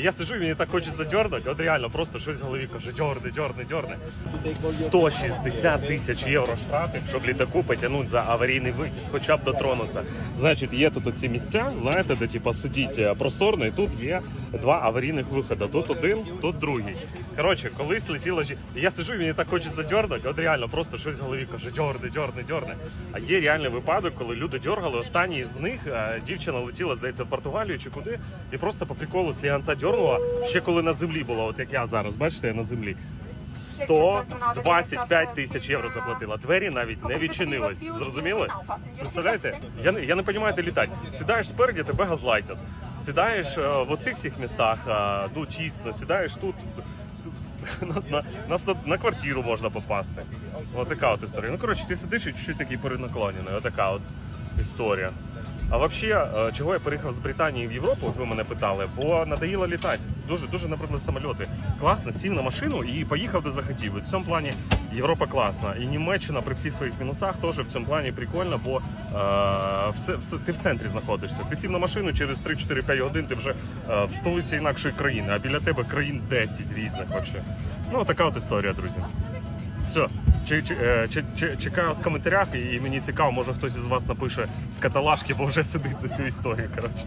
Я сижу, і мені так хочеться дьорнути. От реально, просто щось в голові каже, дьорни, дьорни, дьорни. 160 тисяч євро штрафи, щоб літаку потягнути за аварійний вихід, хоча б дотронутися. Значить, є тут оці місця, знаєте, де типу, сидіть е, просторно, і тут є два аварійних виходи. Тут один, тут другий. Коротше, колись летіла жі... Я сижу, і мені так хочеться дьорнути. От реально, просто щось в голові каже, дьорни, дьорни, дьорни. А є реальний випадок, коли люди дьоргали. Останній з них е, дівчина летіла, здається, в Португалію чи куди, і просто по приколу сліганця дьорнула, ще коли на землі була, от як я зараз, бачите, я на землі. 125 тисяч євро заплатила. Двері навіть не відчинились. Зрозуміли? Представляєте? Я не я не розумію, де літати. Сідаєш спереді, тебе газлайтять. Сідаєш е, в оцих всіх містах, е, ну тісно, сідаєш тут. Нас на, нас на, на квартиру можна попасти. Отака така от історія. Ну коротше, ти сидиш і чуть-чуть такий перенаклонений. Отака от історія. А взагалі, е, чого я переїхав з Британії в Європу, от ви мене питали, бо надоїло літати. Дуже дуже набридли самольоти. Класно, сів на машину і поїхав де захотів. І в цьому плані Європа класна. І Німеччина при всіх своїх мінусах теж в цьому плані прикольно, бо е, все, все, ти в центрі знаходишся. Ти сів на машину через 3-4-5 годин, ти вже е, в столиці інакшої країни, а біля тебе країн 10 різних вообще. Ну, така от історія, друзі. Все, чи, е, чи, чи, чекаю з коментарях, і мені цікаво, може хтось із вас напише з каталажки, бо вже сидить за цю історію. Коротше.